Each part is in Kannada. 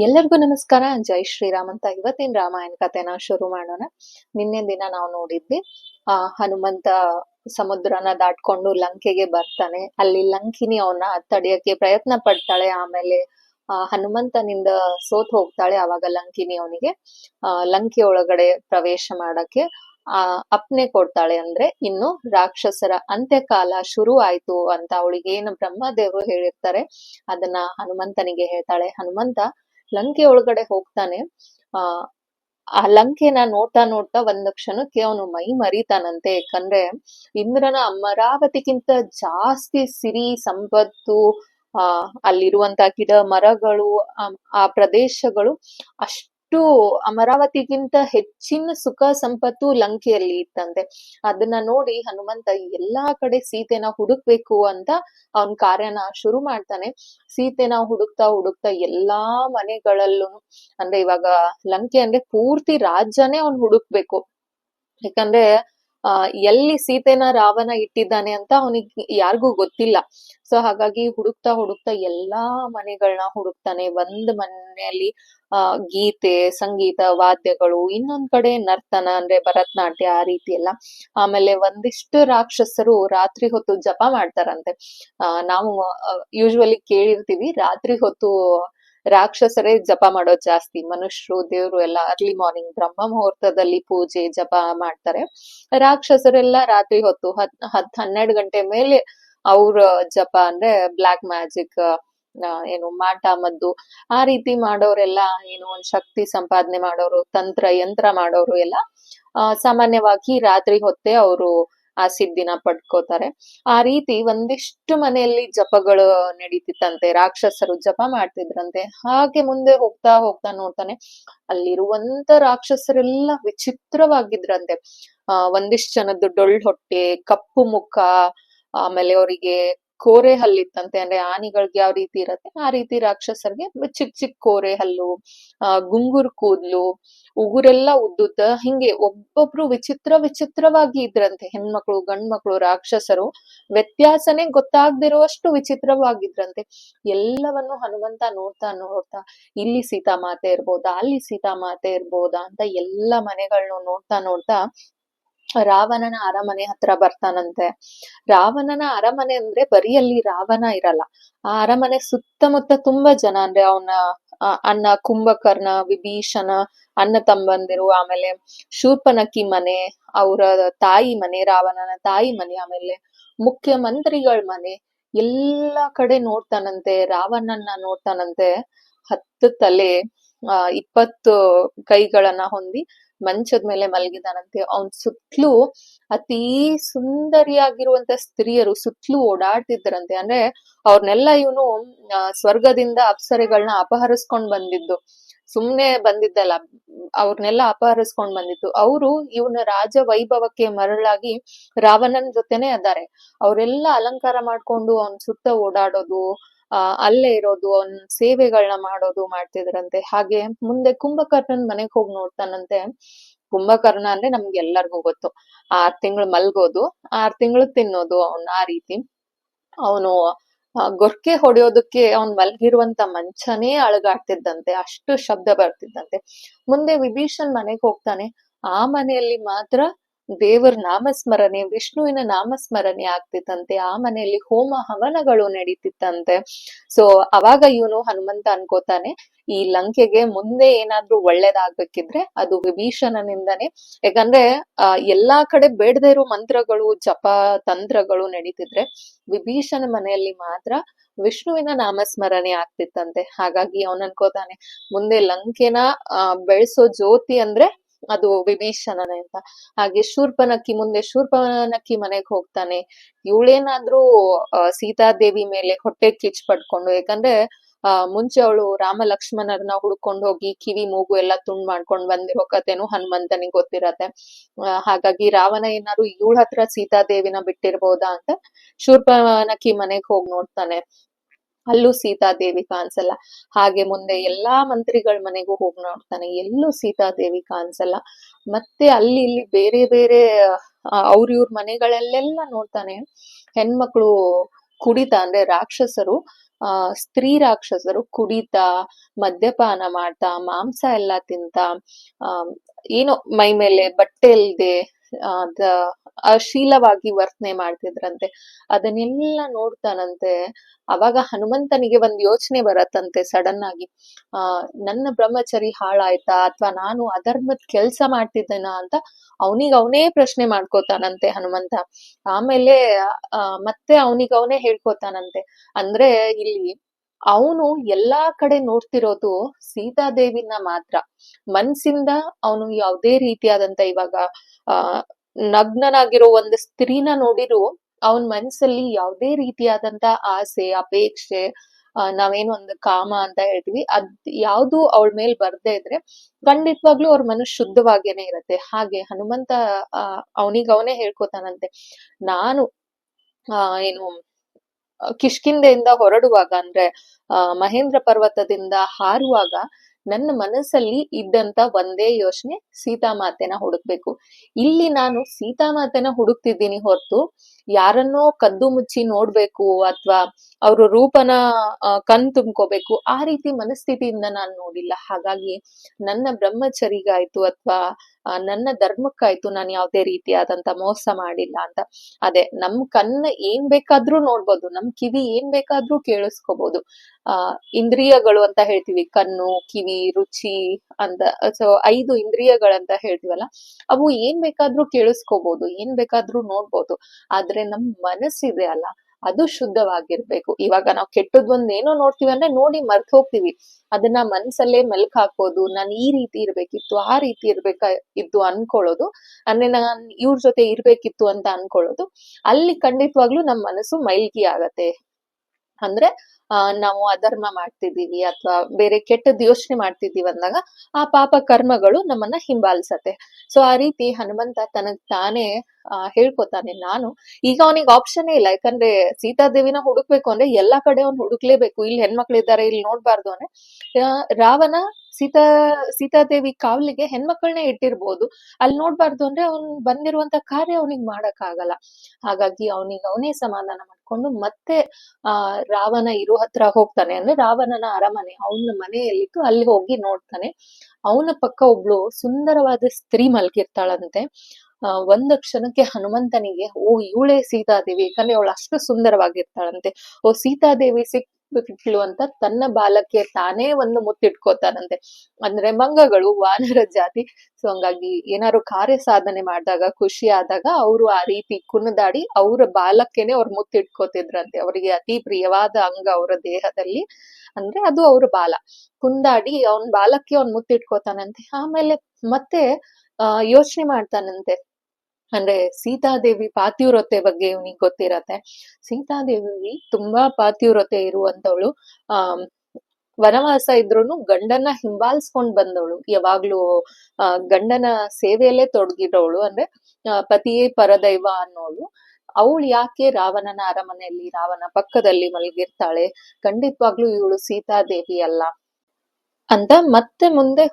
ಎಲ್ಲರಿಗೂ ನಮಸ್ಕಾರ. ಜೈ ಶ್ರೀರಾಮ್ ಅಂತ ಇವತ್ತಿನ ರಾಮಾಯಣ ಕಥೆನ ಶುರು ಮಾಡೋಣ. ನಿನ್ನೆ ದಿನ ನಾವು ನೋಡಿದ್ವಿ, ಆ, ಹನುಮಂತ ಸಮುದ್ರನ ದಾಟ್ಕೊಂಡು ಲಂಕೆಗೆ ಬರ್ತಾನೆ. ಅಲ್ಲಿ ಲಂಕಿನಿ ಅವನ ತಡೆಯಕ್ಕೆ ಪ್ರಯತ್ನ ಪಡ್ತಾಳೆ. ಆಮೇಲೆ, ಆ, ಹನುಮಂತನಿಂದ ಸೋತ್ ಹೋಗ್ತಾಳೆ ಅವಾಗ ಲಂಕಿನಿ ಅವನಿಗೆ. ಲಂಕೆ ಒಳಗಡೆ ಪ್ರವೇಶ ಮಾಡಕ್ಕೆ, ಆ, ಅಪ್ನೆ ಕೊಡ್ತಾಳೆ ಅಂದ್ರೆ ಇನ್ನು ರಾಕ್ಷಸರ ಅಂತ್ಯಕಾಲ ಶುರು ಆಯ್ತು ಅಂತ ಅವಳಿಗೆ ಏನು ಬ್ರಹ್ಮದೇವರು ಹೇಳಿರ್ತಾರೆ. ಅದನ್ನ ಹನುಮಂತನಿಗೆ ಹೇಳ್ತಾಳೆ. ಹನುಮಂತ ಲಂಕೆ ಒಳಗಡೆ ಹೋಗ್ತಾನೆ. ಆ ಆ ಲಂಕೆನ ನೋಡ್ತಾ ನೋಡ್ತಾ ಒಂದ್ ಕ್ಷಣಕ್ಕೆ ಅವನು ಮೈ ಮರಿತಾನಂತೆ. ಯಾಕಂದ್ರೆ ಇಂದ್ರನ ಅಮರಾವತಿಗಿಂತ ಜಾಸ್ತಿ ಸಿರಿ, ಸಂಪತ್ತು, ಆ, ಅಲ್ಲಿರುವಂತ ಗಿಡ ಮರಗಳು ಆ- ಪ್ರದೇಶಗಳು ಅಷ್ಟು ಅಮರಾವತಿಗಿಂತ ಹೆಚ್ಚಿನ ಸುಖ ಸಂಪತ್ತು ಲಂಕೆಯಲ್ಲಿ ಇತ್ತಂತೆ. ಅದನ್ನ ನೋಡಿ ಹನುಮಂತ ಎಲ್ಲಾ ಕಡೆ ಸೀತೆನ ಹುಡುಕ್ಬೇಕು ಅಂತ ಅವನ್ ಕಾರ್ಯನ ಶುರು ಮಾಡ್ತಾನೆ. ಸೀತೆನ ಹುಡುಕ್ತಾ ಹುಡುಕ್ತಾ ಎಲ್ಲಾ ಮನೆಗಳಲ್ಲೂ ಅಂದ್ರೆ ಇವಾಗ ಲಂಕೆ ಅಂದ್ರೆ ಪೂರ್ತಿ ರಾಜ್ಯನೇ ಅವ್ನ್ ಹುಡುಕ್ಬೇಕು. ಯಾಕಂದ್ರೆ ಆ, ಎಲ್ಲಿ ಸೀತೆನ ರಾವಣ ಇಟ್ಟಿದ್ದಾನೆ ಅಂತ ಅವನಿಗೆ ಯಾರಿಗೂ ಗೊತ್ತಿಲ್ಲ. ಸೊ ಹಾಗಾಗಿ ಹುಡುಕ್ತಾ ಹುಡುಕ್ತಾ ಎಲ್ಲಾ ಮನೆಗಳನ್ನ ಹುಡುಕ್ತಾನೆ. ಒಂದ್ ಮನೆಯಲ್ಲಿ, ಆ, ಗೀತೆ, ಸಂಗೀತ, ವಾದ್ಯಗಳು, ಇನ್ನೊಂದ್ ಕಡೆ ನರ್ತನ ಅಂದ್ರೆ ಭರತನಾಟ್ಯ ಆ ರೀತಿ ಎಲ್ಲ. ಆಮೇಲೆ ಒಂದಿಷ್ಟು ರಾಕ್ಷಸರು ರಾತ್ರಿ ಹೊತ್ತು ಜಪ ಮಾಡ್ತಾರಂತೆ. ಆ, ನಾವು ಯೂಶುವಲಿ ಕೇಳಿರ್ತೀವಿ, ರಾತ್ರಿ ಹೊತ್ತು ರಾಕ್ಷಸರೇ ಜಪ ಮಾಡೋದು ಜಾಸ್ತಿ. ಮನುಷ್ಯರು, ದೇವರು ಎಲ್ಲ ಅರ್ಲಿ ಮಾರ್ನಿಂಗ್ ಬ್ರಹ್ಮ ಮುಹೂರ್ತದಲ್ಲಿ ಪೂಜೆ, ಜಪ ಮಾಡ್ತಾರೆ. ರಾಕ್ಷಸರೆಲ್ಲ ರಾತ್ರಿ ಹೊತ್ತು ಹತ್ ಹತ್, ಹನ್ನೆರಡು ಗಂಟೆ ಮೇಲೆ ಅವ್ರ ಜಪ ಅಂದ್ರೆ ಬ್ಲಾಕ್ ಮ್ಯಾಜಿಕ್ ಏನು ಮಾಟ, ಮದ್ದು ಆ ರೀತಿ ಮಾಡೋರೆಲ್ಲ ಏನು ಒಂದ್ ಶಕ್ತಿ ಸಂಪಾದನೆ ಮಾಡೋರು, ತಂತ್ರ, ಯಂತ್ರ ಮಾಡೋರು ಎಲ್ಲ ಸಾಮಾನ್ಯವಾಗಿ ರಾತ್ರಿ ಹೊತ್ತೇ ಅವರು ಆ ಸಿದ್ಧಿನ ಪಡ್ಕೋತಾರೆ. ಆ ರೀತಿ ಒಂದಿಷ್ಟು ಮನೆಯಲ್ಲಿ ಜಪಗಳು ನಡೀತಿತ್ತಂತೆ, ರಾಕ್ಷಸರು ಜಪ ಮಾಡ್ತಿದ್ರಂತೆ, ಹಾಗೆ ಮುಂದೆ ಹೋಗ್ತಾ ಹೋಗ್ತಾ ನೋಡ್ತಾನೆ, ಅಲ್ಲಿರುವಂತ ರಾಕ್ಷಸರೆಲ್ಲ ವಿಚಿತ್ರವಾಗಿದ್ರಂತೆ. ಆ, ಒಂದಿಷ್ಟು ಜನದ್ದು ಡೊಳ್ಳು ಹೊಟ್ಟೆ, ಕಪ್ಪು ಮುಖ, ಆಮೇಲೆ ಅವರಿಗೆ ಕೋರೆ ಹಲ್ಲಿತ್ತಂತೆ ಅಂದ್ರೆ ಆನಿಗಳಿಗೆ ಯಾವ ರೀತಿ ಇರತ್ತೆ, ಆ ರೀತಿ ರಾಕ್ಷಸರಿಗೆ ಚಿಕ್ಕ ಚಿಕ್ಕ ಕೋರೆ ಹಲ್ಲು ಆ, ಗುಂಗುರ್ ಕೂದ್ಲು, ಉಗುರೆಲ್ಲ ಉದ್ದುದ್ದ, ಹಿಂಗೆ ಒಬ್ಬೊಬ್ರು ವಿಚಿತ್ರ ವಿಚಿತ್ರವಾಗಿ ಇದ್ರಂತೆ, ಹೆಣ್ಮಕ್ಳು, ಗಂಡ್ಮಕ್ಳು, ರಾಕ್ಷಸರು, ವ್ಯತ್ಯಾಸನೇ ಗೊತ್ತಾಗ್ದಿರುವಷ್ಟು ವಿಚಿತ್ರವಾಗಿದ್ರಂತೆ. ಎಲ್ಲವನ್ನು ಹನುಮಂತ ನೋಡ್ತಾ ನೋಡ್ತಾ, ಇಲ್ಲಿ ಸೀತಾಮಾತೆ ಇರ್ಬೋದಾ, ಅಲ್ಲಿ ಸೀತಾಮಾತೆ ಇರ್ಬೋದಾ ಅಂತ ಎಲ್ಲ ಮನೆಗಳನ್ನೂ ನೋಡ್ತಾ ನೋಡ್ತಾ ರಾವಣನ ಅರಮನೆ ಹತ್ರ ಬರ್ತಾನಂತೆ. ರಾವಣನ ಅರಮನೆ ಅಂದ್ರೆ ಬರೀ ಅಲ್ಲಿ ರಾವಣ ಇರಲ್ಲ. ಆ ಅರಮನೆ ಸುತ್ತಮುತ್ತ ತುಂಬಾ ಜನ ಅಂದ್ರೆ ಅವನ ಅಣ್ಣ ಕುಂಭಕರ್ಣ, ವಿಭೀಷಣ, ಅಣ್ಣ ತಮ್ಮಂದಿರು, ಆಮೇಲೆ ಶೂರ್ಪನಕಿ ಮನೆ, ಅವರ ತಾಯಿ ಮನೆ, ರಾವಣನ ತಾಯಿ ಮನೆ, ಆಮೇಲೆ ಮುಖ್ಯಮಂತ್ರಿಗಳ ಮನೆ, ಎಲ್ಲಾ ಕಡೆ ನೋಡ್ತಾನಂತೆ. ರಾವಣನ್ನ ನೋಡ್ತಾನಂತೆ. ಹತ್ತು ತಲೆ ಆ ಇಪ್ಪತ್ತು ಕೈಗಳನ್ನ ಹೊಂದಿ ಮಂಚದ ಮೇಲೆ ಮಲಗಿದಾನಂತೆ. ಅವನ್ ಸುತ್ತಲೂ ಅತೀ ಸುಂದರಿಯಾಗಿರುವಂತ ಸ್ತ್ರೀಯರು ಸುತ್ತಲೂ ಓಡಾಡ್ತಿದ್ರಂತೆ ಅಂದ್ರೆ ಅವ್ರನ್ನೆಲ್ಲ ಇವನು ಸ್ವರ್ಗದಿಂದ ಅಪ್ಸರೆಗಳನ್ನ ಅಪಹರಿಸ್ಕೊಂಡ್ ಬಂದಿದ್ದು. ಸುಮ್ನೆ ಬಂದಿದ್ದಲ್ಲ ಅವ್ರನ್ನೆಲ್ಲ ಅಪಹರಿಸ್ಕೊಂಡ್ ಬಂದಿತ್ತು ಅವರು ಇವನ ರಾಜ ವೈಭವಕ್ಕೆ ಮರಳಾಗಿ ರಾವಣನ್ ಜೊತೆನೆ ಅದಾರೆ. ಅವರೆಲ್ಲ ಅಲಂಕಾರ ಮಾಡ್ಕೊಂಡು ಅವನ್ ಸುತ್ತ ಓಡಾಡೋದು ಅಲ್ಲೇ ಇರೋದು, ಅವನ್ ಸೇವೆಗಳನ್ನ ಮಾಡೋದು ಮಾಡ್ತಿದ್ರಂತೆ. ಹಾಗೆ ಮುಂದೆ ಕುಂಭಕರ್ಣನ್ ಮನೆಗ್ ಹೋಗಿ ನೋಡ್ತಾನಂತೆ. ಕುಂಭಕರ್ಣ ಅಂದ್ರೆ ನಮ್ಗೆ ಎಲ್ಲರಿಗೂ ಗೊತ್ತು. ಆರ್ ತಿಂಗಳು ಮಲ್ಗೋದು, ಆರ್ ತಿಂಗಳು ತಿನ್ನೋದು ಅವನ್ ಆ ರೀತಿ. ಅವನು ಗೊರ್ಕೆ ಹೊಡೆಯೋದಕ್ಕೆ ಅವನ್ ಮಲ್ಗಿರುವಂತ ಮಂಚನೇ ಅಳಗಾಡ್ತಿದ್ದಂತೆ, ಅಷ್ಟು ಶಬ್ದ ಬರ್ತಿದ್ದಂತೆ. ಮುಂದೆ ವಿಭೀಷಣ್ ಮನೆಗ್ ಹೋಗ್ತಾನೆ. ಆ ಮನೆಯಲ್ಲಿ ಮಾತ್ರ ದೇವರ ನಾಮಸ್ಮರಣೆ, ವಿಷ್ಣುವಿನ ನಾಮಸ್ಮರಣೆ ಆಗ್ತಿತ್ತಂತೆ. ಆ ಮನೆಯಲ್ಲಿ ಹೋಮ ಹವನಗಳು ನಡೀತಿತ್ತಂತೆ. ಸೊ ಅವಾಗ ಇವನು ಹನುಮಂತ ಅನ್ಕೋತಾನೆ, ಈ ಲಂಕೆಗೆ ಮುಂದೆ ಏನಾದ್ರೂ ಒಳ್ಳೇದಾಗ್ಬೇಕಿದ್ರೆ ಅದು ವಿಭೀಷಣನಿಂದಾನೆ. ಯಾಕಂದ್ರೆ, ಆ, ಎಲ್ಲಾ ಕಡೆ ಬೇಡದೇ ಇರೋ ಮಂತ್ರಗಳು, ಜಪ ತಂತ್ರಗಳು ನಡೀತಿದ್ರೆ ವಿಭೀಷಣ ಮನೆಯಲ್ಲಿ ಮಾತ್ರ ವಿಷ್ಣುವಿನ ನಾಮಸ್ಮರಣೆ ಆಗ್ತಿತ್ತಂತೆ. ಹಾಗಾಗಿ ಅವನ್ ಅನ್ಕೋತಾನೆ ಮುಂದೆ ಲಂಕೆನ ಬೆಳೆಸೋ ಜ್ಯೋತಿ ಅಂದ್ರೆ ಅದು ವಿಭೀಷಣನೇ ಅಂತ. ಹಾಗೆ ಶೂರ್ಪನಕ್ಕಿ ಮುಂದೆ ಶೂರ್ಪನಕ್ಕಿ ಮನೆಗೆ ಹೋಗ್ತಾನೆ. ಇವಳೇನಾದ್ರೂ ಸೀತಾದೇವಿ ಮೇಲೆ ಹೊಟ್ಟೆ ಕಿಚ್ ಪಡ್ಕೊಂಡು, ಯಾಕಂದ್ರೆ, ಆ, ಮುಂಚೆ ಅವಳು ರಾಮ ಲಕ್ಷ್ಮಣರನ್ನ ಹುಡ್ಕೊಂಡು ಹೋಗಿ ಕಿವಿ, ಮೂಗು ಎಲ್ಲ ತುಂಡ್ ಮಾಡ್ಕೊಂಡ್ ಬಂದಿರೋ ಕಥೆನು ಹನುಮಂತನಿಗೆ ಗೊತ್ತಿರತ್ತೆ. ಹಾಗಾಗಿ ರಾವಣ ಏನಾದ್ರು ಇವಳ ಹತ್ರ ಸೀತಾದೇವಿನ ಬಿಟ್ಟಿರ್ಬೋದಾ ಅಂತ ಶೂರ್ಪನಕ್ಕಿ ಮನೆಗ್ ಹೋಗಿ ನೋಡ್ತಾನೆ. ಅಲ್ಲೂ ಸೀತಾದೇವಿ ಕಾಣಿಸಲ್ಲ. ಹಾಗೆ ಮುಂದೆ ಎಲ್ಲಾ ಮಂತ್ರಿಗಳ ಮನೆಗೂ ಹೋಗಿ ನೋಡ್ತಾನೆ. ಎಲ್ಲೂ ಸೀತಾದೇವಿ ಕಾಣಿಸಲ್ಲ. ಮತ್ತೆ ಅಲ್ಲಿ ಇಲ್ಲಿ ಬೇರೆ ಬೇರೆ ಅವ್ರ ಇವ್ರ ಮನೆಗಳಲ್ಲೆಲ್ಲ ನೋಡ್ತಾನೆ. ಹೆಣ್ಮಕ್ಳು ಕುಡಿತಾ ಅಂದ್ರೆ ರಾಕ್ಷಸರು, ಆ, ಸ್ತ್ರೀ ರಾಕ್ಷಸರು ಕುಡಿತಾ, ಮದ್ಯಪಾನ ಮಾಡ್ತಾ, ಮಾಂಸ ಎಲ್ಲ ತಿಂತಾ ಏನೋ ಮೈ ಮೇಲೆ ಬಟ್ಟೆ ಇಲ್ದೆ ಆ, ದ- ಅಶೀಲವಾಗಿ ವರ್ತನೆ ಮಾಡ್ತಿದ್ರಂತೆ. ಅದನ್ನೆಲ್ಲ ನೋಡ್ತಾನಂತೆ. ಅವಾಗ ಹನುಮಂತನಿಗೆ ಒಂದ್ ಯೋಚನೆ ಬರತ್ತಂತೆ ಸಡನ್ ಆಗಿ. ಆ, ನನ್ನ ಬ್ರಹ್ಮಚರಿ ಹಾಳಾಯ್ತಾ? ಅಥವಾ ನಾನು ಅಧರ್ಮದ ಕೆಲ್ಸ ಮಾಡ್ತಿದ್ದೇನಾ ಅಂತ ಅವನಿಗೆ ಅವನೇ ಪ್ರಶ್ನೆ ಮಾಡ್ಕೋತಾನಂತೆ ಹನುಮಂತ. ಆಮೇಲೆ, ಆ, ಮತ್ತೆ ಅವನಿಗೆ ಅವನೇ ಹೇಳ್ಕೊತಾನಂತೆ. ಅಂದ್ರೆ ಇಲ್ಲಿ ಅವನು ಎಲ್ಲಾ ಕಡೆ ನೋಡ್ತಿರೋದು ಸೀತಾದೇವಿನ ಮಾತ್ರ. ಮನ್ಸಿಂದ ಅವನು ಯಾವುದೇ ರೀತಿಯಾದಂತ ಇವಾಗ, ಆ, ನಗ್ನನಾಗಿರೋ ಒಂದು ಸ್ತ್ರೀನ ನೋಡಿರು, ಅವನ್ ಮನ್ಸಲ್ಲಿ ಯಾವುದೇ ರೀತಿಯಾದಂತ ಆಸೆ, ಅಪೇಕ್ಷೆ ಅಹ್ ನಾವೇನು ಒಂದು ಕಾಮ ಅಂತ ಹೇಳ್ತೀವಿ, ಅದ್ ಯಾವ್ದು ಅವಳ ಮೇಲೆ ಬರ್ದೇ ಇದ್ರೆ ಖಂಡಿತವಾಗ್ಲೂ ಅವ್ರ ಮನಸ್ಸು ಶುದ್ಧವಾಗೇನೆ ಇರತ್ತೆ. ಹಾಗೆ ಹನುಮಂತ, ಆ ಅವನಿಗೆ ಅವನೇ ಹೇಳ್ಕೊತಾನಂತೆ. ನಾನು, ಆ, ಏನು ಆ, ಕಿಷ್ಕಿಂಧೆಯಿಂದ ಹೊರಡುವಾಗ ಅಂದ್ರೆ ಮಹೇಂದ್ರ ಪರ್ವತದಿಂದ ಹಾರುವಾಗ ನನ್ನ ಮನಸ್ಸಲ್ಲಿ ಇದ್ದಂತ ಒಂದೇ ಯೋಚನೆ ಸೀತಾಮಾತೆನ ಹುಡುಕ್ಬೇಕು. ಇಲ್ಲಿ ನಾನು ಸೀತಾಮಾತೆನ ಹುಡುಕ್ತಿದ್ದೀನಿ ಹೊರತು ಯಾರನ್ನೋ ಕದ್ದು ಮುಚ್ಚಿ ನೋಡ್ಬೇಕು ಅಥವಾ ಅವ್ರ ರೂಪನ ಕಣ್ ತುಂಬ್ಕೋಬೇಕು ಆ ರೀತಿ ಮನಸ್ಥಿತಿಯಿಂದ ನಾನು ನೋಡಿಲ್ಲ. ಹಾಗಾಗಿ ನನ್ನ ಬ್ರಹ್ಮಚರಿಗಾಯ್ತು ಅಥವಾ ನನ್ನ ಧರ್ಮಕ್ಕಾಯ್ತು ನಾನು ಯಾವುದೇ ರೀತಿಯಾದಂತ ಮೋಸ ಮಾಡಿಲ್ಲ ಅಂತ. ಅದೇ, ನಮ್ ಕಣ್ಣ ಏನ್ ಬೇಕಾದ್ರೂ ನೋಡ್ಬೋದು, ನಮ್ ಕಿವಿ ಏನ್ ಬೇಕಾದ್ರೂ ಕೇಳಿಸ್ಕೋಬಹುದು ಆ, ಇಂದ್ರಿಯಗಳು ಅಂತ ಹೇಳ್ತೀವಿ, ಕಣ್ಣು, ಕಿವಿ, ರುಚಿ ಅಂತ ಸೊ ಐದು ಇಂದ್ರಿಯಗಳಂತ ಹೇಳ್ತೀವಲ್ಲ, ಅವು ಏನ್ ಬೇಕಾದ್ರೂ ಕೇಳಿಸ್ಕೋಬಹುದು ಏನ್ ಬೇಕಾದ್ರೂ ನೋಡ್ಬೋದು. ಆದ್ರೆ ನಮ್ ಮನಸ್ಸಿದೆ ಅಲ್ಲ ಅದು ಶುದ್ಧವಾಗಿರ್ಬೇಕು. ಇವಾಗ ನಾವು ಕೆಟ್ಟದ್ ಏನೋ ನೋಡ್ತೀವಿ ಅಂದ್ರೆ ನೋಡಿ ಮರ್ತ್ ಹೋಗ್ತೀವಿ. ಅದನ್ನ ಮನ್ಸಲ್ಲೇ ಮೆಲ್ಕ್ ಹಾಕೋದು, ನಾನು ಈ ರೀತಿ ಇರ್ಬೇಕಿತ್ತು, ಆ ರೀತಿ ಇರ್ಬೇಕ ಇದ್ದು ಅನ್ಕೊಳ್ಳೋದು. ಅಂದ್ರೆ ನಾನ್ ಇವ್ರ ಜೊತೆ ಇರ್ಬೇಕಿತ್ತು ಅಂತ ಅನ್ಕೊಳ್ಳೋದು. ಅಲ್ಲಿ ಖಂಡಿತವಾಗ್ಲೂ ನಮ್ ಮನಸ್ಸು ಮೈಲ್ಗಿ ಆಗತ್ತೆ. ಅಂದ್ರೆ ನಾವು ಅಧರ್ಮ ಮಾಡ್ತಿದ್ದೀವಿ ಅಥವಾ ಬೇರೆ ಕೆಟ್ಟದ್ ಯೋಚನೆ ಮಾಡ್ತಿದ್ದೀವಿ ಅಂದಾಗ ಆ ಪಾಪ ಕರ್ಮಗಳು ನಮ್ಮನ್ನ ಹಿಂಬಾಲಿಸತ್ತೆ. ಸೊ ಆ ರೀತಿ ಹನುಮಂತ ತನಗ್ ತಾನೇ ಆ ಹೇಳ್ಕೊತಾನೆ. ನಾನು ಈಗ ಅವನಿಗೆ ಆಪ್ಷನ್ ಇಲ್ಲ. ಯಾಕಂದ್ರೆ ಸೀತಾದೇವಿನ ಹುಡುಕ್ಬೇಕು ಅಂದ್ರೆ ಎಲ್ಲಾ ಕಡೆ ಅವ್ನು ಹುಡುಕ್ಲೇಬೇಕು. ಇಲ್ಲಿ ಹೆಣ್ಮಕ್ಳಿದ್ದಾರೆ ಇಲ್ಲಿ ನೋಡ್ಬಾರ್ದು ಆ, ರಾವಣ ಸೀತಾ, ಸೀತಾದೇವಿ ಕಾವಲಿಗೆ ಹೆಣ್ಮಕ್ಳನ್ನೇ ಇಟ್ಟಿರ್ಬೋದು. ಅಲ್ಲಿ ನೋಡ್ಬಾರ್ದು ಅಂದ್ರೆ ಅವ್ನ್ ಬಂದಿರುವಂತ ಕಾರ್ಯ ಅವನಿಗೆ ಮಾಡಕ್ ಆಗಲ್ಲ ಹಾಗಾಗಿ ಅವನಿಗೆ ಅವನೇ ಸಮಾಧಾನ ಮಾಡ್ಕೊಂಡು ಮತ್ತೆ, ಆ, ರಾವಣ ಇರೋ ಹತ್ರ ಹೋಗ್ತಾನೆ. ಅಂದ್ರೆ ರಾವಣನ ಅರಮನೆ, ಅವನ ಮನೆಯಲ್ಲಿತ್ತು. ಅಲ್ಲಿ ಹೋಗಿ ನೋಡ್ತಾನೆ. ಅವನ ಪಕ್ಕ ಒಬ್ಳು ಸುಂದರವಾದ ಸ್ತ್ರೀ ಮಲ್ಗಿರ್ತಾಳಂತೆ. ಒಂದ ಕ್ಷಣಕ್ಕೆ ಹನುಮಂತನಿಗೆ, ಓ, ಇವಳೇ ಸೀತಾದೇವಿ. ಯಾಕಂದ್ರೆ ಅವಳು ಅಷ್ಟು ಸುಂದರವಾಗಿರ್ತಾಳಂತೆ. ಓ, ಸೀತಾದೇವಿ ಸಿಕ್ಬಿಟ್ಲು ಅಂತ ತನ್ನ ಬಾಲಕ್ಕೆ ತಾನೇ ಒಂದು ಮುತ್ತಿಟ್ಕೋತಾನಂತೆ. ಅಂದ್ರೆ ಮಂಗಗಳು, ವಾನರ ಜಾತಿ. ಸೊ ಹಂಗಾಗಿ ಏನಾದ್ರು ಕಾರ್ಯ ಸಾಧನೆ ಮಾಡಿದಾಗ, ಖುಷಿ ಆದಾಗ ಅವರು ಆ ರೀತಿ ಕುಣಿದಾಡಿ ಅವರ ಬಾಲಕ್ಕೆನೆ ಅವ್ರು ಮುತ್ತಿಟ್ಕೋತಿದ್ರಂತೆ. ಅವರಿಗೆ ಅತಿ ಪ್ರಿಯವಾದ ಅಂಗ ಅವರ ದೇಹದಲ್ಲಿ. ಅಂದ್ರೆ ಅದು ಅವ್ರ ಬಾಲ. ಕುಂದಾಡಿ ಅವನ್ ಬಾಲಕ್ಕೆ ಅವ್ನ್ ಮುತ್ತಿಟ್ಕೋತಾನಂತೆ. ಆಮೇಲೆ ಮತ್ತೆ ಯೋಚನೆ ಮಾಡ್ತಾನಂತೆ. ಅಂದ್ರೆ ಸೀತಾದೇವಿ ಪಾತಿವ್ರತೆ ಬಗ್ಗೆ ಇವನಿಗೆ ಗೊತ್ತಿರತ್ತೆ. ಸೀತಾದೇವಿ ತುಂಬಾ ಪಾತಿವ್ರತೆ ಇರುವಂತವಳು. ಆ ವನವಾಸ ಇದ್ರೂನು ಗಂಡನ ಹಿಂಬಾಲಿಸ್ಕೊಂಡ್ ಬಂದವಳು. ಯಾವಾಗ್ಲೂ, ಆ, ಗಂಡನ ಸೇವೆಯಲ್ಲೇ ತೊಡಗಿರೋಳು ಅಂದ್ರೆ ಪತಿಯೇ ಪರದೈವ ಅನ್ನೋಳು. ಅವಳು ಯಾಕೆ ರಾವಣನ ಅರಮನೆಯಲ್ಲಿ, ರಾವಣ ಪಕ್ಕದಲ್ಲಿ ಮಲಗಿರ್ತಾಳೆ? ಖಂಡಿತವಾಗ್ಲೂ ಇವಳು ಸೀತಾದೇವಿ ಅಲ್ಲ ಅಂತ ಮತ್ತೆ ಮುಂದೆ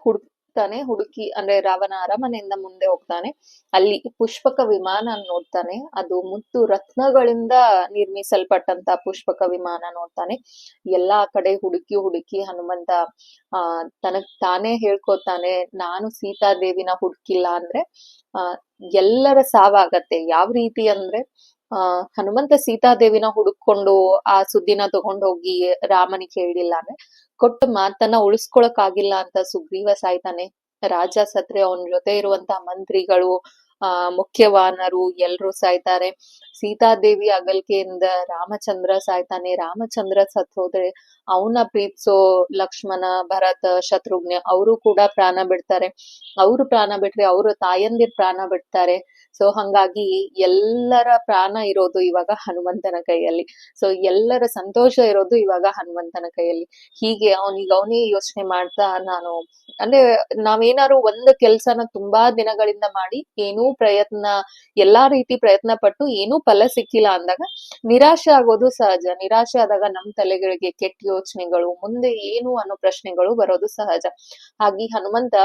ಹುಡುಕ್ತಾನೆ ಹುಡುಕಿ, ಅಂದ್ರೆ ರಾವಣ ಅರಮನೆಯಿಂದ ಮುಂದೆ ಹೋಗ್ತಾನೆ. ಅಲ್ಲಿ ಪುಷ್ಪಕ ವಿಮಾನ ನೋಡ್ತಾನೆ. ಅದು ಮುತ್ತು ರತ್ನಗಳಿಂದ ನಿರ್ಮಿಸಲ್ಪಟ್ಟಂತ ಪುಷ್ಪಕ ವಿಮಾನ ನೋಡ್ತಾನೆ. ಎಲ್ಲಾ ಕಡೆ ಹುಡುಕಿ ಹುಡುಕಿ ಹನುಮಂತ, ಆ, ತನಗ್ ತಾನೇ ಹೇಳ್ಕೊತಾನೆ, ನಾನು ಸೀತಾದೇವಿನ ಹುಡುಕಿಲ್ಲ ಅಂದ್ರೆ, ಆ, ಎಲ್ಲರ ಸಾವಾಗತ್ತೆ. ಯಾವ ರೀತಿ ಅಂದ್ರೆ ಆ, ಹನುಮಂತ ಸೀತಾದೇವಿನ ಹುಡುಕೊಂಡು ಆ ಸುದ್ದಿನ ತಗೊಂಡೋಗಿ ರಾಮನಿಗೆ ಹೇಳಿಲ್ಲ ಅಂದ್ರೆ ಕೊಟ್ಟ ಮಾತನ್ನ ಉಳಿಸ್ಕೊಳಕ್ ಆಗಿಲ್ಲ ಅಂತ ಸುಗ್ರೀವ ಸಾಯ್ತಾನೆ. ರಾಜ ಸತ್ರೆ ಅವನ ಜೊತೆ ಇರುವಂತ ಮಂತ್ರಿಗಳು ಆ, ಮುಖ್ಯವಾನರು ಎಲ್ರು ಸಾಯ್ತಾರೆ. ಸೀತಾದೇವಿ ಅಗಲ್ಕೆಯಿಂದ ರಾಮಚಂದ್ರ ಸಾಯ್ತಾನೆ. ರಾಮಚಂದ್ರ ಸತ್ ಹೋದ್ರೆ ಅವನ ಪ್ರೀತಿಸೋ ಲಕ್ಷ್ಮಣ, ಭರತ, ಶತ್ರುಘ್ನ ಅವರು ಕೂಡ ಪ್ರಾಣ ಬಿಡ್ತಾರೆ. ಅವ್ರು ಪ್ರಾಣ ಬಿಟ್ರೆ ಅವ್ರ ತಾಯಂದಿರ್ ಪ್ರಾಣ ಬಿಡ್ತಾರೆ. ಸೊ ಹಂಗಾಗಿ ಎಲ್ಲರ ಪ್ರಾಣ ಇರೋದು ಇವಾಗ ಹನುಮಂತನ ಕೈಯಲ್ಲಿ. ಸೊ ಎಲ್ಲರ ಸಂತೋಷ ಇರೋದು ಇವಾಗ ಹನುಮಂತನ ಕೈಯಲ್ಲಿ. ಹೀಗೆ ಅವನಿಗೆ ಅವನೇ ಯೋಚನೆ ಮಾಡ್ತಾ ನಾನು, ಅಂದ್ರೆ ನಾವೇನಾದ್ರು ಒಂದು ಕೆಲ್ಸನ ತುಂಬಾ ದಿನಗಳಿಂದ ಮಾಡಿ ಏನೂ ಪ್ರಯತ್ನ, ಎಲ್ಲಾ ರೀತಿ ಪ್ರಯತ್ನ ಪಟ್ಟು ಏನೂ ಫಲ ಸಿಕ್ಕಿಲ್ಲ ಅಂದಾಗ ನಿರಾಶೆ ಆಗೋದು ಸಹಜ. ನಿರಾಶೆ ಆದಾಗ ನಮ್ ತಲೆಗಳಿಗೆ ಕೆಟ್ಟ ಯೋಚನೆಗಳು, ಮುಂದೆ ಏನು ಅನ್ನೋ ಪ್ರಶ್ನೆಗಳು ಬರೋದು ಸಹಜ. ಹಾಗೆ ಹನುಮಂತ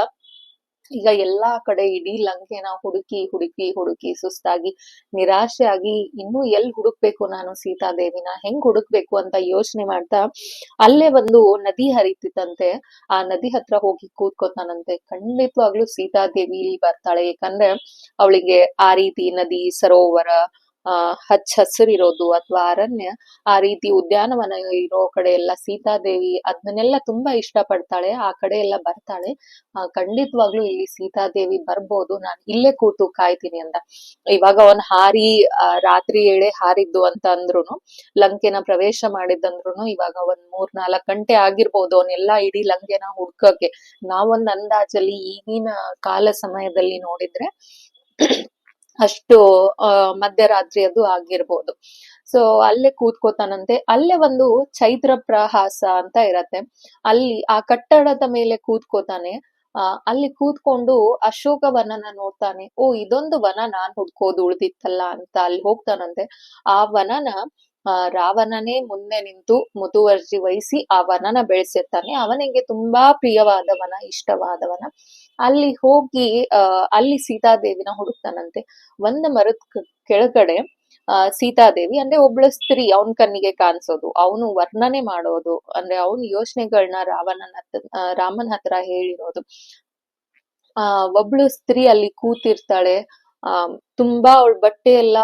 ಈಗ ಎಲ್ಲಾ ಕಡೆ ಇಡೀ ಲಂಕೆನ ಹುಡುಕಿ ಹುಡುಕಿ ಹುಡುಕಿ ಸುಸ್ತಾಗಿ, ನಿರಾಶೆ ಆಗಿ ಇನ್ನೂ ಎಲ್ ಹುಡುಕ್ಬೇಕು ನಾನು ಸೀತಾದೇವಿನ ಹೆಂಗ್ ಹುಡುಕ್ಬೇಕು ಅಂತ ಯೋಚನೆ ಮಾಡ್ತಾ ಅಲ್ಲೇ ಒಂದು ನದಿ ಹರಿತಿತ್ತಂತೆ. ಆ ನದಿ ಹತ್ರ ಹೋಗಿ ಕೂತ್ಕೋತಾನಂತೆ. ಖಂಡಿತವಾಗ್ಲೂ ಸೀತಾದೇವಿ ಇಲ್ಲಿ ಬರ್ತಾಳೆ. ಯಾಕಂದ್ರೆ ಅವಳಿಗೆ ಆ ರೀತಿ ನದಿ, ಸರೋವರ ಆ ಹಚ್ಚ ಹಸಿರಿರೋದು ಅಥವಾ ಅರಣ್ಯ, ಆ ರೀತಿ ಉದ್ಯಾನವನ ಇರೋ ಕಡೆ ಎಲ್ಲ ಸೀತಾದೇವಿ ಅದನ್ನೆಲ್ಲ ತುಂಬಾ ಇಷ್ಟ ಪಡ್ತಾಳೆ ಆ ಕಡೆ ಎಲ್ಲ ಬರ್ತಾಳೆ. ಖಂಡಿತವಾಗ್ಲೂ ಇಲ್ಲಿ ಸೀತಾದೇವಿ ಬರ್ಬೋದು, ನಾನ್ ಇಲ್ಲೇ ಕೂತು ಕಾಯ್ತೀನಿ ಅಂತ. ಇವಾಗ ಅವನ್ ಹಾರಿ ರಾತ್ರಿ ಏಳೆ ಹಾರಿದ್ದು ಅಂತ ಅಂದ್ರುನು, ಲಂಕೆನ ಪ್ರವೇಶ ಮಾಡಿದ್ದಂದ್ರುನು ಇವಾಗ ಒಂದ್ ಮೂರ್ ನಾಲ್ಕ್ ಗಂಟೆ ಆಗಿರ್ಬೋದು ಅವನ್ನೆಲ್ಲಾ ಇಡೀ ಲಂಕೆನ ಹುಡ್ಕಕ್ಕೆ. ನಾವೊಂದ್ ಅಂದಾಜಲ್ಲಿ ಈಗಿನ ಕಾಲ ಸಮಯದಲ್ಲಿ ನೋಡಿದ್ರೆ ಅಷ್ಟು ಮಧ್ಯರಾತ್ರಿ ಅದು ಆಗಿರ್ಬೋದು. ಸೊ ಅಲ್ಲೇ ಕೂತ್ಕೋತಾನಂತೆ. ಅಲ್ಲೇ ಒಂದು ಚೈತ್ರ ಪ್ರಹಾಸ ಅಂತ ಇರತ್ತೆ. ಅಲ್ಲಿ ಆ ಕಟ್ಟಡದ ಮೇಲೆ ಕೂತ್ಕೋತಾನೆ. ಆ, ಅಲ್ಲಿ ಕೂತ್ಕೊಂಡು ಅಶೋಕ ವನನ ನೋಡ್ತಾನೆ. ಓ, ಇದೊಂದು ವನ ನಾನ್ ಹುಡ್ಕೋದು ಉಳ್ದಿತ್ತಲ್ಲ ಅಂತ ಅಲ್ಲಿ ಹೋಗ್ತಾನಂತೆ. ಆ ವನನ ರಾವಣನೇ ಮುಂದೆ ನಿಂತು ಮುತುವರ್ಜಿ ವಹಿಸಿ ಆ ವನನ ಬೆಳೆಸಿರ್ತಾನೆ. ಅವನಿಗೆ ತುಂಬಾ ಪ್ರಿಯವಾದ ವನ, ಇಷ್ಟವಾದ ವನ. ಅಲ್ಲಿ ಹೋಗಿ ಅಹ್ ಅಲ್ಲಿ ಸೀತಾದೇವಿನ ಹುಡುಕ್ತಾನಂತೆ. ಒಂದ್ ಮರದ ಕೆಳಗಡೆ, ಆ, ಸೀತಾದೇವಿ, ಅಂದ್ರೆ ಒಬ್ಳ ಸ್ತ್ರೀ, ಅವನ್ ಕಣ್ಣಿಗೆ ಕಾಣಿಸೋದು, ಅವನು ವರ್ಣನೆ ಮಾಡೋದು, ಅಂದ್ರೆ ಅವನ ಯೋಚನೆಗಳನ್ನ ರಾವಣನ ಹತ್ರ ರಾಮನ ಹತ್ರ ಹೇಳಿರೋದು. ಆ, ಒಬ್ಳು ಸ್ತ್ರೀ ಅಲ್ಲಿ ಕೂತಿರ್ತಾಳೆ, ಆ, ತುಂಬಾ ಅವಳ ಬಟ್ಟೆ ಎಲ್ಲ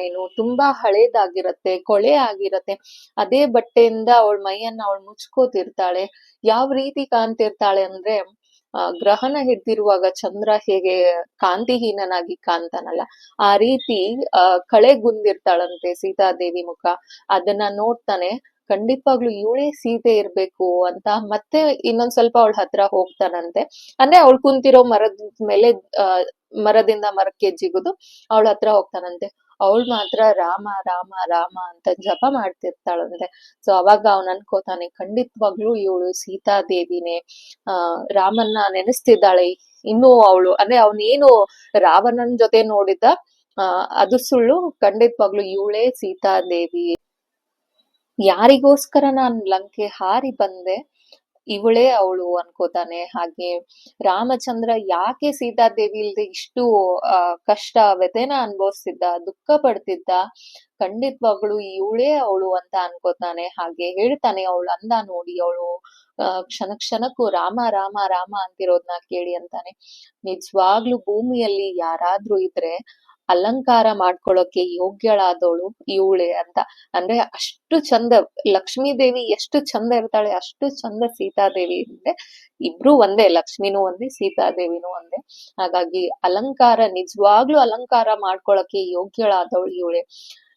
ಏನು, ತುಂಬಾ ಹಳೇದಾಗಿರತ್ತೆ, ಕೊಳೆ ಆಗಿರತ್ತೆ. ಅದೇ ಬಟ್ಟೆಯಿಂದ ಅವಳ ಮೈಯನ್ನ ಅವಳು ಮುಚ್ಕೋತಿರ್ತಾಳೆ. ಯಾವ ರೀತಿ ಕಾಣ್ತಿರ್ತಾಳೆ ಅಂದ್ರೆ ಗ್ರಹಣ ಹಿಡ್ದಿರುವಾಗ ಚಂದ್ರ ಹೇಗೆ ಕಾಂತಿಹೀನನಾಗಿ ಕಾಣ್ತಾನಲ್ಲ, ಆ ರೀತಿ ಅಹ್ ಕಳೆಗುಂದಿರ್ತಾಳಂತೆ ಸೀತಾದೇವಿ ಮುಖ. ಅದನ್ನ ನೋಡ್ತಾನೆ, ಖಂಡಿತವಾಗ್ಲು ಇವಳೇ ಸೀತೆ ಇರ್ಬೇಕು ಅಂತ ಮತ್ತೆ ಇನ್ನೊಂದ್ ಸ್ವಲ್ಪ ಅವಳ ಹತ್ರ ಹೋಗ್ತಾನಂತೆ. ಅಂದ್ರೆ ಅವಳು ಕುಂತಿರೋ ಮರದ ಮೇಲೆ ಮರದಿಂದ ಮರಕ್ಕೆ ಜಿಗುದು ಅವಳ ಹತ್ರ ಹೋಗ್ತಾನಂತೆ. ಅವಳು ಮಾತ್ರ ರಾಮ ರಾಮ ರಾಮ ಅಂತ ಜಪ ಮಾಡ್ತಿರ್ತಾಳಂತೆ ಸೊ ಅವಾಗ ಅವನ್ ಅನ್ಕೋತಾನೆ, ಖಂಡಿತವಾಗ್ಲೂ ಇವಳು ಸೀತಾದೇವಿನೇ. ಆ, ರಾಮನ್ನ ನೆನೆಸ್ತಿದ್ದಾಳೆ. ಇನ್ನು ಅವಳು, ಅಂದ್ರೆ ಅವನೇನು ರಾವಣನ್ ಜೊತೆ ನೋಡಿದ್ದ, ಆ, ಅದು ಸುಳ್ಳು. ಖಂಡಿತವಾಗ್ಲು ಇವಳೇ ಸೀತಾದೇವಿ. ಯಾರಿಗೋಸ್ಕರ ನಾನ್ ಲಂಕೆ ಹಾರಿ ಬಂದೆ? ಇವಳೇ ಅವಳು ಅನ್ಕೋತಾನೆ. ಹಾಗೆ ರಾಮಚಂದ್ರ ಯಾಕೆ ಸೀತಾದೇವಿ ಇಲ್ದೆ ಇಷ್ಟು ಕಷ್ಟ ವ್ಯಥೆನ ಅನ್ಭವಿಸ್ತಿದ್ದ, ದುಃಖ ಪಡ್ತಿದ್ದ, ಖಂಡಿತವಾಗ್ಲು ಇವಳೇ ಅವಳು ಅಂತ ಅನ್ಕೋತಾನೆ. ಹಾಗೆ ಹೇಳ್ತಾನೆ ಅವಳು, ಅಂದ ನೋಡಿ ಅವಳು ಕ್ಷಣ ಕ್ಷಣಕ್ಕೂ ರಾಮ ರಾಮ ರಾಮ ಅಂತಿರೋದ್ನ ಕೇಳಿ ಅಂತಾನೆ. ನಿಜವಾಗ್ಲು ಭೂಮಿಯಲ್ಲಿ ಯಾರಾದ್ರೂ ಇದ್ರೆ ಅಲಂಕಾರ ಮಾಡ್ಕೊಳ್ಳೋಕೆ ಯೋಗ್ಯಳಾದವಳು ಇವಳೆ ಅಂತ. ಅಂದ್ರೆ ಅಷ್ಟು ಚಂದ ಲಕ್ಷ್ಮೀ ದೇವಿ ಎಷ್ಟು ಚಂದ ಇರ್ತಾಳೆ ಅಷ್ಟು ಚಂದ ಸೀತಾದೇವಿ ಇದೆ. ಇಬ್ರು ಒಂದೇ ಲಕ್ಷ್ಮಿನೂ ಒಂದೇ ಸೀತಾದೇವಿನೂ ಒಂದೇ. ಹಾಗಾಗಿ ಅಲಂಕಾರ ನಿಜವಾಗ್ಲೂ ಅಲಂಕಾರ ಮಾಡ್ಕೊಳಕ್ಕೆ ಯೋಗ್ಯಳಾದವಳು ಇವಳೆ.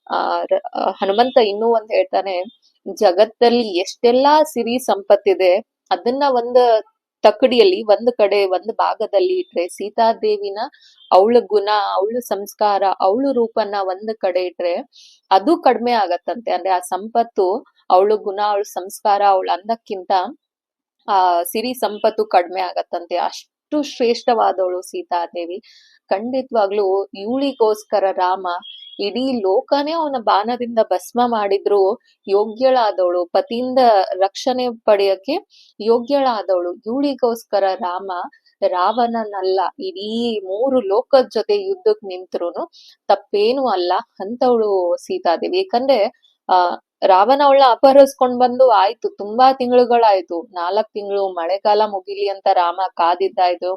ಆ, ಹನುಮಂತ ಇನ್ನೂ ಒಂದ್ ಹೇಳ್ತಾನೆ ಜಗತ್ತಲ್ಲಿ ಎಷ್ಟೆಲ್ಲಾ ಸಿರಿ ಸಂಪತ್ತಿದೆ ಅದನ್ನ ಒಂದ್ ತಕಡಿಯಲ್ಲಿ ಒಂದ್ ಕಡೆ ಒಂದ್ ಭಾಗದಲ್ಲಿ ಇಟ್ರೆ ಸೀತಾದೇವಿನ ಅವಳ ಗುಣ, ಅವಳ ಸಂಸ್ಕಾರ, ಅವಳ ರೂಪನ್ನ ಒಂದ್ ಕಡೆ ಇಟ್ರೆ ಅದು ಕಡಿಮೆ ಆಗತ್ತಂತೆ. ಅಂದ್ರೆ ಆ ಸಂಪತ್ತು, ಅವಳ ಗುಣ, ಅವಳ ಸಂಸ್ಕಾರ, ಅವಳ ಅಂದಕ್ಕಿಂತ ಆ ಸಿರಿ ಸಂಪತ್ತು ಕಡಿಮೆ ಆಗತ್ತಂತೆ. ಅಷ್ಟು ಶ್ರೇಷ್ಠವಾದವಳು ಸೀತಾದೇವಿ. ಖಂಡಿತವಾಗ್ಲೂ ಇವಳಿಗೋಸ್ಕರ ರಾಮ ಇಡೀ ಲೋಕನೇ ಅವನ ಬಾಣದಿಂದ ಭಸ್ಮ ಮಾಡಿದ್ರು, ಯೋಗ್ಯಳಾದವಳು. ಪತಿಯಿಂದ ರಕ್ಷಣೆ ಪಡೆಯಕ್ಕೆ ಯೋಗ್ಯಳಾದವಳು. ಇವಳಿಗೋಸ್ಕರ ರಾಮ ರಾವಣನಲ್ಲ, ಇಡೀ ಮೂರು ಲೋಕದ ಜೊತೆ ಯುದ್ಧಕ್ ನಿಂತ್ರುನು ತಪ್ಪೇನು ಅಲ್ಲ. ಅಂತವಳು ಸೀತಾದೇವಿ. ಯಾಕಂದ್ರೆ ಆ, ರಾವಣ ಅವಳ ಅಪಹರಿಸ್ಕೊಂಡ್ ಬಂದು ಆಯ್ತು, ತುಂಬಾ ತಿಂಗಳುಗಳಾಯ್ತು. ನಾಲ್ಕ್ ತಿಂಗಳು, ಮಳೆಗಾಲ ಮುಗಿಲಿ ಅಂತ ರಾಮ ಕಾದಿದ್ದಾಯ್ತು.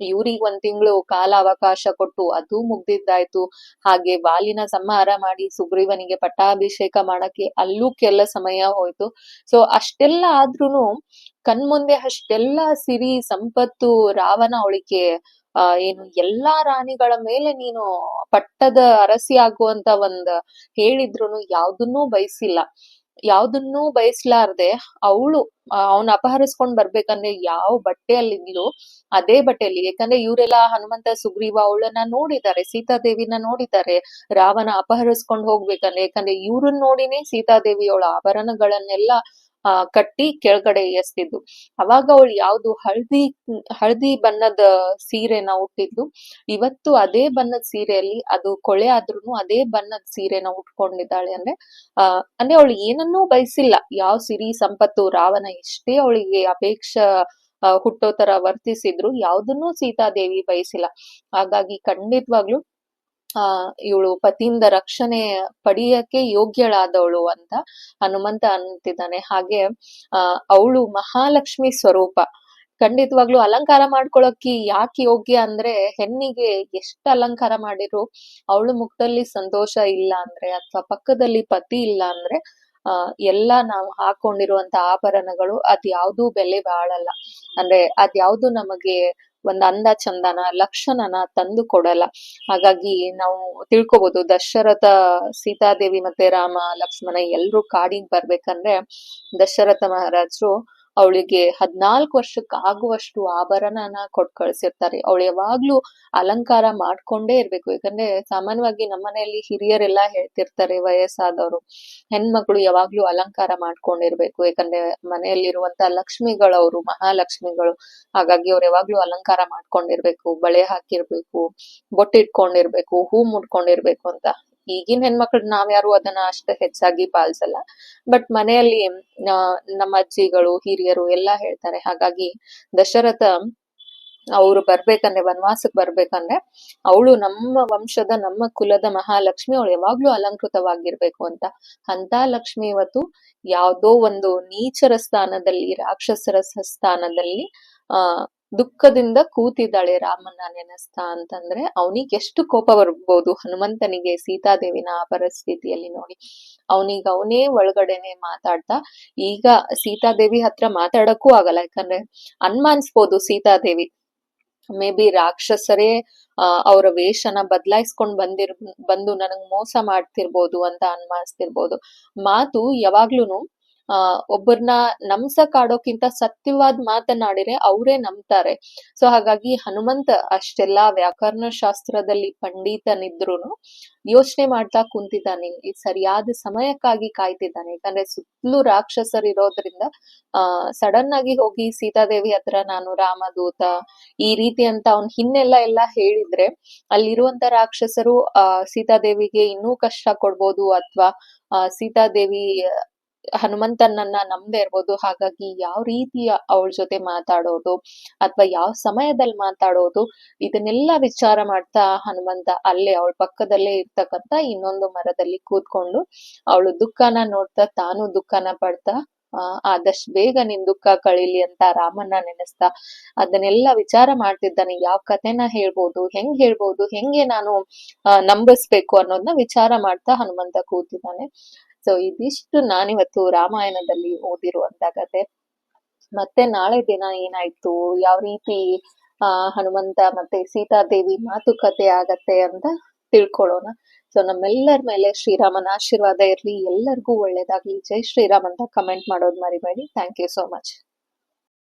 ಇವ್ರಿಗ್ ಒಂದ್ ತಿಂಗಳು ಕಾಲ ಅವಕಾಶ ಕೊಟ್ಟು ಅದು ಮುಗ್ದಿದ್ದಾಯ್ತು. ಹಾಗೆ ವಾಲಿನ ಸಂಹಾರ ಮಾಡಿ ಸುಗ್ರೀವನಿಗೆ ಪಟ್ಟಾಭಿಷೇಕ ಮಾಡಕ್ಕೆ ಅಲ್ಲೂ ಕೆಲ ಸಮಯ ಹೋಯ್ತು. ಸೊ ಅಷ್ಟೆಲ್ಲ ಆದ್ರೂನು ಕಣ್ಮುಂದೆ ಅಷ್ಟೆಲ್ಲ ಸಿರಿ, ಸಂಪತ್ತು ರಾವಣ ಅವಳಿಗೆ ಏನು ಎಲ್ಲಾ ರಾಣಿಗಳ ಮೇಲೆ ನೀನು ಪಟ್ಟದ ಅರಸಿ ಆಗುವಂತ ಒಂದ್ ಹೇಳಿದ್ರುನು ಯಾವ್ದನ್ನೂ ಬಯಸಿಲ್ಲ. ಯಾವ್ದನ್ನೂ ಬಯಸ್ಲಾರ್ದೆ ಅವಳು ಅವನ್ ಅಪಹರಿಸ್ಕೊಂಡ್ ಬರ್ಬೇಕಂದ್ರೆ ಯಾವ ಬಟ್ಟೆಯಲ್ಲಿದ್ಲು ಅದೇ ಬಟ್ಟೆಯಲ್ಲಿ. ಯಾಕಂದ್ರೆ ಇವರೆಲ್ಲ ಹನುಮಂತ, ಸುಗ್ರೀವ ಅವಳನ್ನ ನೋಡಿದ್ದಾರೆ, ಸೀತಾದೇವಿನ ನೋಡಿದ್ದಾರೆ. ರಾವಣ ಅಪಹರಿಸ್ಕೊಂಡ್ ಹೋಗ್ಬೇಕಂದ್ರೆ ಯಾಕಂದ್ರೆ ಇವ್ರನ್ನ ನೋಡಿನೇ ಸೀತಾದೇವಿ ಅವಳ ಆಭರಣಗಳನ್ನೆಲ್ಲ ಕಟ್ಟಿ ಕೆಳಗಡೆ ಎಸ್ತಿದ್ದು ಅವಾಗ ಅವಳು ಯಾವ್ದು ಹಳದಿ ಹಳದಿ ಬಣ್ಣದ ಸೀರೆನ ಉಟ್ಟಿದ್ದು. ಇವತ್ತು ಅದೇ ಬಣ್ಣದ ಸೀರೆಯಲ್ಲಿ ಅದು ಕೊಳೆ ಆದ್ರೂನು ಅದೇ ಬಣ್ಣದ ಸೀರೆನ ಉಟ್ಕೊಂಡಿದ್ದಾಳೆ ಅಂದ್ರೆ, ಆ, ಅಂದ್ರೆ ಅವಳು ಏನನ್ನೂ ಬಯಸಿಲ್ಲ. ಯಾವ ಸಿರಿ, ಸಂಪತ್ತು, ರಾವಣ ಎಷ್ಟೇ ಅವಳಿಗೆ ಅಪೇಕ್ಷ ಹುಟ್ಟೋ ತರ ವರ್ತಿಸಿದ್ರು, ಯಾವ್ದನ್ನೂ ಸೀತಾದೇವಿ ಬಯಸಿಲ್ಲ. ಹಾಗಾಗಿ ಖಂಡಿತವಾಗ್ಲು ಇವಳು ಪತಿಯಿಂದ ರಕ್ಷಣೆ ಪಡೆಯಕ್ಕೆ ಯೋಗ್ಯಳಾದವಳು ಅಂತ ಹನುಮಂತ ಅಂತಿದ್ದಾನೆ. ಹಾಗೆ ಅವಳು ಮಹಾಲಕ್ಷ್ಮಿ ಸ್ವರೂಪ. ಖಂಡಿತವಾಗ್ಲೂ ಅಲಂಕಾರ ಮಾಡ್ಕೊಳಕ್ಕೆ ಯಾಕೆ ಯೋಗ್ಯ ಅಂದ್ರೆ ಹೆಣ್ಣಿಗೆ ಎಷ್ಟು ಅಲಂಕಾರ ಮಾಡಿದ್ರು ಅವಳು ಮುಖದಲ್ಲಿ ಸಂತೋಷ ಇಲ್ಲ ಅಂದ್ರೆ ಅಥವಾ ಪಕ್ಕದಲ್ಲಿ ಪತಿ ಇಲ್ಲ ಅಂದ್ರೆ, ಆ, ಎಲ್ಲ ನಾವು ಹಾಕೊಂಡಿರುವಂತ ಆಭರಣಗಳು ಅದ್ಯಾವ್ದು ಬೆಲೆ ಬಾಳಲ್ಲ. ಅಂದ್ರೆ ಅದ್ಯಾವ್ದು ನಮಗೆ ಒಂದ್ ಅಂದ ಚಂದನ, ಲಕ್ಷಣನ ತಂದು ಕೊಡಲ್ಲ. ಹಾಗಾಗಿ ನಾವು ತಿಳ್ಕೊಬಹುದು ದಶರಥ, ಸೀತಾದೇವಿ ಮತ್ತೆ ರಾಮ, ಲಕ್ಷ್ಮಣ ಎಲ್ರು ಕಾಡಿಗೆ ಬರ್ಬೇಕಂದ್ರೆ ದಶರಥ ಮಹಾರಾಜರು ಅವಳಿಗೆ ಹದ್ನಾಲ್ಕು ವರ್ಷಕ್ಕಾಗುವಷ್ಟು ಆಭರಣನ ಕೊಟ್ ಕಳ್ಸಿರ್ತಾರೆ. ಅವಳು ಯಾವಾಗ್ಲೂ ಅಲಂಕಾರ ಮಾಡ್ಕೊಂಡೇ ಇರ್ಬೇಕು. ಯಾಕಂದ್ರೆ ಸಾಮಾನ್ಯವಾಗಿ ನಮ್ಮನೆಯಲ್ಲಿ ಹಿರಿಯರೆಲ್ಲ ಹೇಳ್ತಿರ್ತಾರೆ ವಯಸ್ಸಾದವರು, ಹೆಣ್ಮಕ್ಳು ಯಾವಾಗ್ಲೂ ಅಲಂಕಾರ ಮಾಡ್ಕೊಂಡಿರ್ಬೇಕು. ಯಾಕಂದ್ರೆ ಮನೆಯಲ್ಲಿರುವಂತ ಅವರು ಮಹಾಲಕ್ಷ್ಮಿಗಳು, ಹಾಗಾಗಿ ಅವ್ರು ಯಾವಾಗ್ಲೂ ಅಲಂಕಾರ ಮಾಡ್ಕೊಂಡಿರ್ಬೇಕು. ಬಳೆ ಹಾಕಿರ್ಬೇಕು, ಬೊಟ್ಟಿಟ್ಕೊಂಡಿರ್ಬೇಕು, ಹೂ ಮುಡ್ಕೊಂಡಿರ್ಬೇಕು ಅಂತ. ಈಗಿನ ಹೆಣ್ಮಕ್ಳು ನಾವ್ಯಾರು ಅದನ್ನ ಅಷ್ಟು ಹೆಚ್ಚಾಗಿ ಪಾಲಿಸಲ್ಲ. ಬಟ್ ಮನೆಯಲ್ಲಿ ನಮ್ಮ ಅಜ್ಜಿಗಳು, ಹಿರಿಯರು ಎಲ್ಲಾ ಹೇಳ್ತಾರೆ. ಹಾಗಾಗಿ ದಶರಥ ಅವ್ರು ಬರ್ಬೇಕಂದ್ರೆ, ವನವಾಸಕ್ ಬರ್ಬೇಕಂದ್ರೆ ಅವಳು ನಮ್ಮ ವಂಶದ, ನಮ್ಮ ಕುಲದ ಮಹಾಲಕ್ಷ್ಮಿ, ಅವಳು ಯಾವಾಗ್ಲೂ ಅಲಂಕೃತವಾಗಿರ್ಬೇಕು ಅಂತ. ಅಂತ ಲಕ್ಷ್ಮಿ ಇವತ್ತು ಯಾವ್ದೋ ಒಂದು ನೀಚರ ಸ್ಥಾನದಲ್ಲಿ, ರಾಕ್ಷಸರ ಸ್ಥಾನದಲ್ಲಿ, ಆ ದುಃಖದಿಂದ ಕೂತಿದ್ದಾಳೆ ರಾಮನ ನೆನೆಸ್ತಾ ಅಂತಂದ್ರೆ ಅವನಿಗೆ ಎಷ್ಟು ಕೋಪ ಬರ್ಬೋದು ಹನುಮಂತನಿಗೆ ಸೀತಾದೇವಿನ ಆ ಪರಿಸ್ಥಿತಿಯಲ್ಲಿ ನೋಡಿ. ಅವನಿಗೆ ಅವನೇ ಒಳಗಡೆನೆ ಮಾತಾಡ್ತಾ, ಈಗ ಸೀತಾದೇವಿ ಹತ್ರ ಮಾತಾಡಕ್ಕೂ ಆಗಲ್ಲ. ಯಾಕಂದ್ರೆ ಅನ್ಮಾನ್ಸ್ಬೋದು ಸೀತಾದೇವಿ. ಮೇ ಬಿ ರಾಕ್ಷಸರೇ ಅವರ ವೇಷನ ಬದಲಾಯಿಸ್ಕೊಂಡ್ ಬಂದಿರ್, ಬಂದು ನನಗ್ ಮೋಸ ಮಾಡ್ತಿರ್ಬೋದು ಅಂತ ಅನ್ಮಾನಿಸ್ತಿರ್ಬೋದು. ಮಾತು ಯಾವಾಗ್ಲೂನು ಆ ಒಬ್ಬರನ್ನ ನಮ್ಸಕ್ ಆಡೋಕ್ಕಿಂತ ಸತ್ಯವಾದ ಮಾತನಾಡಿದ್ರೆ ಅವರೇ ನಂಬ್ತಾರೆ. ಸೊ, ಹಾಗಾಗಿ ಹನುಮಂತ ಅಷ್ಟೆಲ್ಲಾ ವ್ಯಾಕರಣ ಶಾಸ್ತ್ರದಲ್ಲಿ ಪಂಡಿತನಿದ್ರುನು ಯೋಚನೆ ಮಾಡ್ತಾ ಕುಂತಿದ್ದಾನೆ. ಸರಿಯಾದ ಸಮಯಕ್ಕಾಗಿ ಕಾಯ್ತಿದ್ದಾನೆ. ಯಾಕಂದ್ರೆ ಸುತ್ತಲೂ ರಾಕ್ಷಸರಿರೋದ್ರಿಂದ, ಆ ಸಡನ್ ಆಗಿ ಹೋಗಿ ಸೀತಾದೇವಿ ಹತ್ರ ನಾನು ರಾಮದೂತ, ಈ ರೀತಿ ಅಂತ ಅವ್ನ್ ಹಿನ್ನೆಲ್ಲ ಎಲ್ಲ ಹೇಳಿದ್ರೆ, ಅಲ್ಲಿರುವಂತ ರಾಕ್ಷಸರು, ಆ, ಸೀತಾದೇವಿಗೆ ಇನ್ನೂ ಕಷ್ಟ ಕೊಡ್ಬೋದು ಅಥವಾ, ಆ, ಸೀತಾದೇವಿ ಹನುಮಂತನನ್ನ ನಂಬದೇ ಇರ್ಬೋದು. ಹಾಗಾಗಿ ಯಾವ ರೀತಿಯ ಅವಳ ಜೊತೆ ಮಾತಾಡೋದು ಅಥವಾ ಯಾವ ಸಮಯದಲ್ಲಿ ಮಾತಾಡೋದು ಇದನ್ನೆಲ್ಲ ವಿಚಾರ ಮಾಡ್ತಾ ಹನುಮಂತ ಅಲ್ಲೇ ಅವಳ ಪಕ್ಕದಲ್ಲೇ ಇರ್ತಕ್ಕಂತ ಇನ್ನೊಂದು ಮರದಲ್ಲಿ ಕೂತ್ಕೊಂಡು ಅವಳು ದುಃಖನ ನೋಡ್ತಾ ತಾನು ದುಃಖನ ಪಡ್ತಾ ಆದಷ್ಟು ಬೇಗ ನಿನ್ ದುಃಖ ಕಳೀಲಿ ಅಂತ ರಾಮನ್ನ ನೆನೆಸ್ತಾ ಅದನ್ನೆಲ್ಲ ವಿಚಾರ ಮಾಡ್ತಿದ್ದಾನೆ. ಯಾವ ಕಥೆನ ಹೇಳ್ಬೋದು, ಹೆಂಗ್ ಹೇಳ್ಬೋದು, ಹೆಂಗೆ ನಾನು ನಂಬಿಸ್ಬೇಕು ಅನ್ನೋದನ್ನ ವಿಚಾರ ಮಾಡ್ತಾ ಹನುಮಂತ ಕೂತಿದ್ದಾನೆ. ಸೊ ಇದಿಷ್ಟು ನಾನಿವತ್ತು ರಾಮಾಯಣದಲ್ಲಿ ಓದಿರುವಂತ ಕತೆ. ಮತ್ತೆ ನಾಳೆ ದಿನ ಏನಾಯ್ತು? ಯಾವ ರೀತಿ, ಆ, ಹನುಮಂತ ಮತ್ತೆ ಸೀತಾದೇವಿ ಮಾತುಕತೆ ಆಗತ್ತೆ ಅಂತ ತಿಳ್ಕೊಳ್ಳೋಣ. ಸೊ ನಮ್ಮೆಲ್ಲರ ಮೇಲೆ ಶ್ರೀರಾಮನ ಆಶೀರ್ವಾದ ಇರ್ಲಿ. ಎಲ್ಲರಿಗೂ ಒಳ್ಳೇದಾಗ್ಲಿ. ಜೈ ಶ್ರೀರಾಮ್ ಅಂತ ಕಮೆಂಟ್ ಮಾಡೋದು ಮರಿಬೇಡಿ. Thank you so much